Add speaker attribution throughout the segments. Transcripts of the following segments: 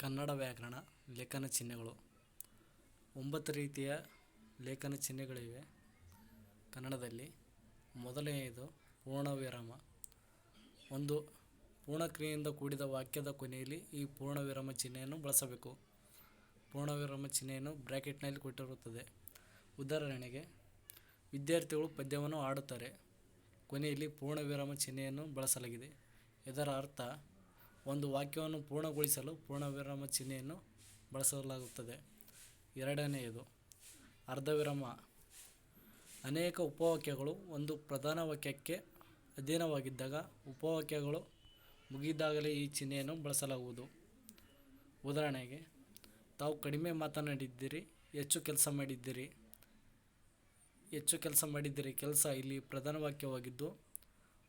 Speaker 1: ಕನ್ನಡ ವ್ಯಾಕರಣ ಲೇಖನ ಚಿಹ್ನೆಗಳು. ಒಂಬತ್ತು ರೀತಿಯ ಲೇಖನ ಚಿಹ್ನೆಗಳಿವೆ. ಕನ್ನಡದಲ್ಲಿ ಮೊದಲನೆಯದು ಪೂರ್ಣವಿರಾಮ. ಒಂದು ಪೂರ್ಣಕ್ರಿಯೆಯಿಂದ ಕೂಡಿದ ವಾಕ್ಯದ ಕೊನೆಯಲ್ಲಿ ಈ ಪೂರ್ಣ ವಿರಾಮ ಚಿಹ್ನೆಯನ್ನು ಬಳಸಬೇಕು. ಪೂರ್ಣ ವಿರಾಮ ಚಿಹ್ನೆಯನ್ನು ಬ್ರ್ಯಾಕೆಟ್ನಲ್ಲಿ ಕೊಟ್ಟಿರುತ್ತದೆ. ಉದಾಹರಣೆಗೆ, ವಿದ್ಯಾರ್ಥಿಗಳು ಪದ್ಯವನ್ನು ಆಡುತ್ತಾರೆ. ಕೊನೆಯಲ್ಲಿ ಪೂರ್ಣ ವಿರಾಮ ಚಿಹ್ನೆಯನ್ನು ಬಳಸಲಾಗಿದೆ. ಇದರ ಅರ್ಥ ಒಂದು ವಾಕ್ಯವನ್ನು ಪೂರ್ಣಗೊಳಿಸಲು ಪೂರ್ಣವಿರಾಮ ಚಿಹ್ನೆಯನ್ನು ಬಳಸಲಾಗುತ್ತದೆ. ಎರಡನೆಯದು, ಅರ್ಧವಿರಾಮ. ಅನೇಕ ಉಪವಾಕ್ಯಗಳು ಒಂದು ಪ್ರಧಾನ ವಾಕ್ಯಕ್ಕೆ ಅಧೀನವಾಗಿದ್ದಾಗ ಉಪವಾಕ್ಯಗಳು ಮುಗಿದಾಗಲೇ ಈ ಚಿಹ್ನೆಯನ್ನು ಬಳಸಲಾಗುವುದು. ಉದಾಹರಣೆಗೆ, ತಾವು ಕಡಿಮೆ ಮಾತನಾಡಿದ್ದೀರಿ, ಹೆಚ್ಚು ಕೆಲಸ ಮಾಡಿದ್ದೀರಿ, ಹೆಚ್ಚು ಕೆಲಸ ಮಾಡಿದ್ದೀರಿ, ಕೆಲಸ ಇಲ್ಲಿ ಪ್ರಧಾನ ವಾಕ್ಯವಾಗಿದ್ದು,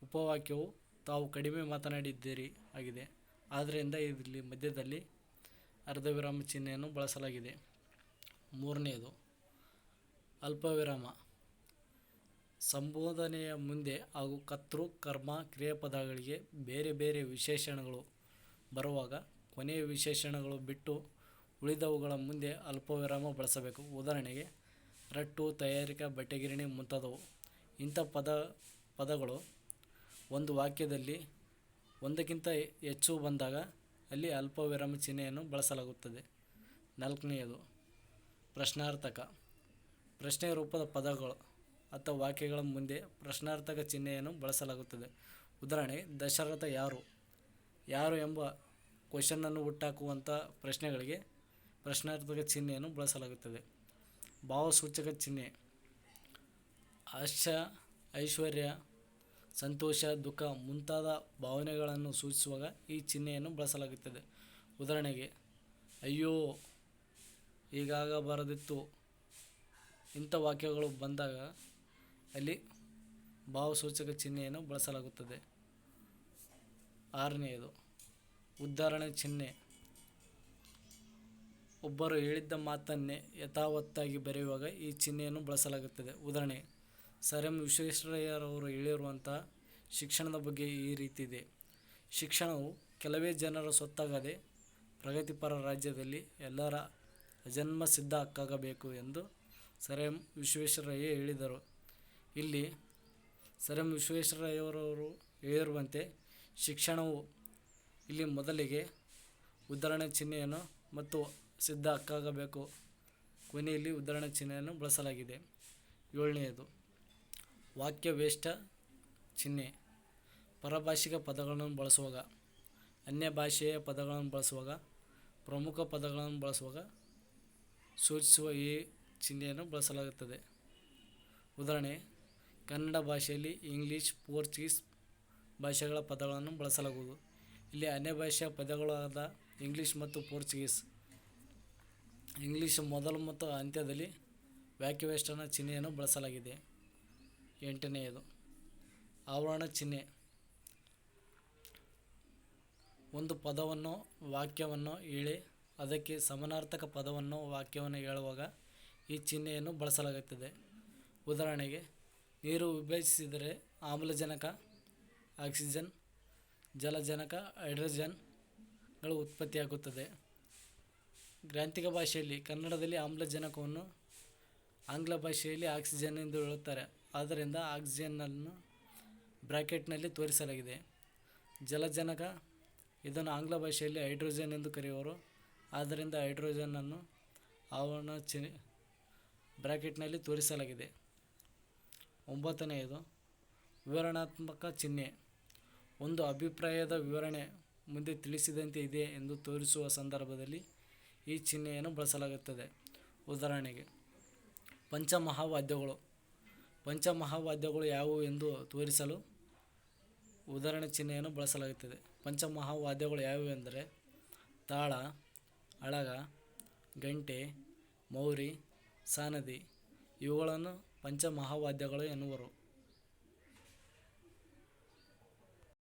Speaker 1: ಉಪವಾಕ್ಯವು ತಾವು ಕಡಿಮೆ ಮಾತನಾಡಿದ್ದೀರಿ ಆಗಿದೆ. ಆದ್ದರಿಂದ ಇಲ್ಲಿ ಮಧ್ಯದಲ್ಲಿ ಅರ್ಧವಿರಾಮ ಚಿಹ್ನೆಯನ್ನು ಬಳಸಲಾಗಿದೆ. ಮೂರನೆಯದು, ಅಲ್ಪವಿರಾಮ. ಸಂಬೋಧನೆಯ ಮುಂದೆ ಹಾಗೂ ಕರ್ತೃ, ಕರ್ಮ, ಕ್ರಿಯಾಪದಗಳಿಗೆ ಬೇರೆ ಬೇರೆ ವಿಶೇಷಣಗಳು ಬರುವಾಗ ಕೊನೆಯ ವಿಶೇಷಣಗಳು ಬಿಟ್ಟು ಉಳಿದವುಗಳ ಮುಂದೆ ಅಲ್ಪವಿರಾಮ ಬಳಸಬೇಕು. ಉದಾಹರಣೆಗೆ, ರಟ್ಟು, ತಯಾರಿಕಾ, ಬಟ್ಟೆಗಿರಣಿ ಮುಂತಾದವು. ಇಂಥ ಪದ, ಪದಗಳು ಒಂದು ವಾಕ್ಯದಲ್ಲಿ ಒಂದಕ್ಕಿಂತ ಹೆಚ್ಚು ಬಂದಾಗ ಅಲ್ಲಿ ಅಲ್ಪವಿರಾಮ ಚಿಹ್ನೆಯನ್ನು ಬಳಸಲಾಗುತ್ತದೆ. ನಾಲ್ಕನೆಯದು, ಪ್ರಶ್ನಾರ್ಥಕ. ಪ್ರಶ್ನೆ ರೂಪದ ಪದಗಳು ಅಥವಾ ವಾಕ್ಯಗಳ ಮುಂದೆ ಪ್ರಶ್ನಾರ್ಥಕ ಚಿಹ್ನೆಯನ್ನು ಬಳಸಲಾಗುತ್ತದೆ. ಉದಾಹರಣೆ ದಶರಥ ಯಾರು? ಯಾರು ಎಂಬ ಕ್ವಶನನ್ನು ಹುಟ್ಟಾಕುವಂಥ ಪ್ರಶ್ನೆಗಳಿಗೆ ಪ್ರಶ್ನಾರ್ಥಕ ಚಿಹ್ನೆಯನ್ನು ಬಳಸಲಾಗುತ್ತದೆ. ಭಾವಸೂಚಕ ಚಿಹ್ನೆ. ಆಶ, ಐಶ್ವರ್ಯ ಸಂತೋಷ, ದುಃಖ ಮುಂತಾದ ಭಾವನೆಗಳನ್ನು ಸೂಚಿಸುವಾಗ ಈ ಚಿಹ್ನೆಯನ್ನು ಬಳಸಲಾಗುತ್ತದೆ. ಉದಾಹರಣೆಗೆ, ಅಯ್ಯೋ, ಹೀಗಾಗಬಾರದಿತ್ತು. ಇಂಥ ವಾಕ್ಯಗಳು ಬಂದಾಗ ಅಲ್ಲಿ ಭಾವಸೂಚಕ ಚಿಹ್ನೆಯನ್ನು ಬಳಸಲಾಗುತ್ತದೆ. ಆರನೆಯದು, ಉದ್ಧಾರಣೆ ಚಿಹ್ನೆ. ಒಬ್ಬರು ಹೇಳಿದ್ದ ಮಾತನ್ನೇ ಯಥಾವತ್ತಾಗಿ ಬರೆಯುವಾಗ ಈ ಚಿಹ್ನೆಯನ್ನು ಬಳಸಲಾಗುತ್ತದೆ. ಉದಾಹರಣೆ ಸರ್ ಎಂ ವಿಶ್ವೇಶ್ವರಯ್ಯರವರು ಹೇಳಿರುವಂಥ ಶಿಕ್ಷಣದ ಬಗ್ಗೆ ಈ ರೀತಿ ಇದೆ. ಶಿಕ್ಷಣವು ಕೆಲವೇ ಜನರ ಸೊತ್ತಾಗದೆ ಪ್ರಗತಿಪರ ರಾಜ್ಯದಲ್ಲಿ ಎಲ್ಲರ ಜನ್ಮ ಸಿದ್ಧ ಹಕ್ಕಾಗಬೇಕು ಎಂದು ಸರ್ ಎಂ ವಿಶ್ವೇಶ್ವರಯ್ಯ ಹೇಳಿದರು. ಇಲ್ಲಿ ಸರ್ ಎಂ ವಿಶ್ವೇಶ್ವರಯ್ಯರವರು ಹೇಳಿರುವಂತೆ ಶಿಕ್ಷಣವು ಇಲ್ಲಿ ಮೊದಲಿಗೆ ಉದ್ಧರಣೆ ಚಿಹ್ನೆಯನ್ನು ಮತ್ತು ಸಿದ್ಧ ಹಕ್ಕಾಗಬೇಕು. ಕೊನೆಯಲ್ಲಿ ಉದ್ಧರಣೆ ಚಿಹ್ನೆಯನ್ನು ಬಳಸಲಾಗಿದೆ. ಏಳನೆಯದು. ವಾಕ್ಯವೇಷ್ಟ ಚಿಹ್ನೆ. ಪರಭಾಷಿಕ ಪದಗಳನ್ನು ಬಳಸುವಾಗ, ಅನ್ಯ ಭಾಷೆಯ ಪದಗಳನ್ನು ಬಳಸುವಾಗ, ಪ್ರಮುಖ ಪದಗಳನ್ನು ಬಳಸುವಾಗ ಸೂಚಿಸುವ ಈ ಚಿಹ್ನೆಯನ್ನು ಬಳಸಲಾಗುತ್ತದೆ. ಉದಾಹರಣೆ, ಕನ್ನಡ ಭಾಷೆಯಲ್ಲಿ ಇಂಗ್ಲೀಷ್, ಪೋರ್ಚುಗೀಸ್ ಭಾಷೆಗಳ ಪದಗಳನ್ನು ಬಳಸಲಾಗುವುದು. ಇಲ್ಲಿ ಅನ್ಯ ಭಾಷೆಯ ಪದಗಳಾದ ಇಂಗ್ಲೀಷ್ ಮತ್ತು ಪೋರ್ಚುಗೀಸ್. ಇಂಗ್ಲೀಷ್ ಮೊದಲು ಮತ್ತು ಅಂತ್ಯದಲ್ಲಿ ವ್ಯಾಕ್ಯವೇಷ್ಟನ ಚಿಹ್ನೆಯನ್ನು ಬಳಸಲಾಗಿದೆ. ಎಂಟನೆಯದು ಆವರಣ ಚಿಹ್ನೆ. ಒಂದು ಪದವನ್ನು, ವಾಕ್ಯವನ್ನು ಹೇಳಿ, ಅದಕ್ಕೆ ಸಮನಾರ್ಥಕ ಪದವನ್ನು, ವಾಕ್ಯವನ್ನು ಹೇಳುವಾಗ ಈ ಚಿಹ್ನೆಯನ್ನು ಬಳಸಲಾಗುತ್ತದೆ. ಉದಾಹರಣೆಗೆ, ನೀರು ವಿಭಜಿಸಿದರೆ ಆಮ್ಲಜನಕ, ಆಕ್ಸಿಜನ್, ಜಲಜನಕ ಹೈಡ್ರೋಜನ್ಗಳು ಉತ್ಪತ್ತಿಯಾಗುತ್ತದೆ. ಗ್ರಾಂಥಿಕ ಭಾಷೆಯಲ್ಲಿ ಕನ್ನಡದಲ್ಲಿ ಆಮ್ಲಜನಕವನ್ನು ಆಂಗ್ಲ ಭಾಷೆಯಲ್ಲಿ ಆಕ್ಸಿಜನ್ ಎಂದು ಹೇಳುತ್ತಾರೆ. ಆದ್ದರಿಂದ ಆಕ್ಸಿಜನ್ನನ್ನು ಬ್ರ್ಯಾಕೆಟ್ನಲ್ಲಿ ತೋರಿಸಲಾಗಿದೆ. ಜಲಜನಕ, ಇದನ್ನು ಆಂಗ್ಲ ಭಾಷೆಯಲ್ಲಿ ಹೈಡ್ರೋಜನ್ ಎಂದು ಕರೆಯುವರು. ಆದ್ದರಿಂದ ಹೈಡ್ರೋಜನನ್ನು ಆವರಣ ಚಿ ಬ್ರ್ಯಾಕೆಟ್ನಲ್ಲಿ ತೋರಿಸಲಾಗಿದೆ. ಒಂಬತ್ತನೆಯದು, ವಿವರಣಾತ್ಮಕ ಚಿಹ್ನೆ. ಒಂದು ಅಭಿಪ್ರಾಯದ ವಿವರಣೆ ಮುಂದೆ ತಿಳಿಸಿದಂತೆ ಇದೆ ಎಂದು ತೋರಿಸುವ ಸಂದರ್ಭದಲ್ಲಿ ಈ ಚಿಹ್ನೆಯನ್ನು ಬಳಸಲಾಗುತ್ತದೆ. ಉದಾಹರಣೆಗೆ, ಪಂಚಮಹಾವಾದ್ಯಗಳು. ಪಂಚಮಹಾವಾದ್ಯಗಳು ಯಾವುವು ಎಂದು ತೋರಿಸಲು ಉದಾಹರಣೆ ಚಿಹ್ನೆಯನ್ನು ಬಳಸಲಾಗುತ್ತದೆ. ಪಂಚಮಹಾವಾದ್ಯಗಳು ಯಾವುವು ಎಂದರೆ ತಾಳ, ಅಳಗ, ಗಂಟೆ, ಮೌರಿ, ಸಾನದಿ ಇವುಗಳನ್ನು ಪಂಚಮಹಾವಾದ್ಯಗಳು ಎನ್ನುವರು.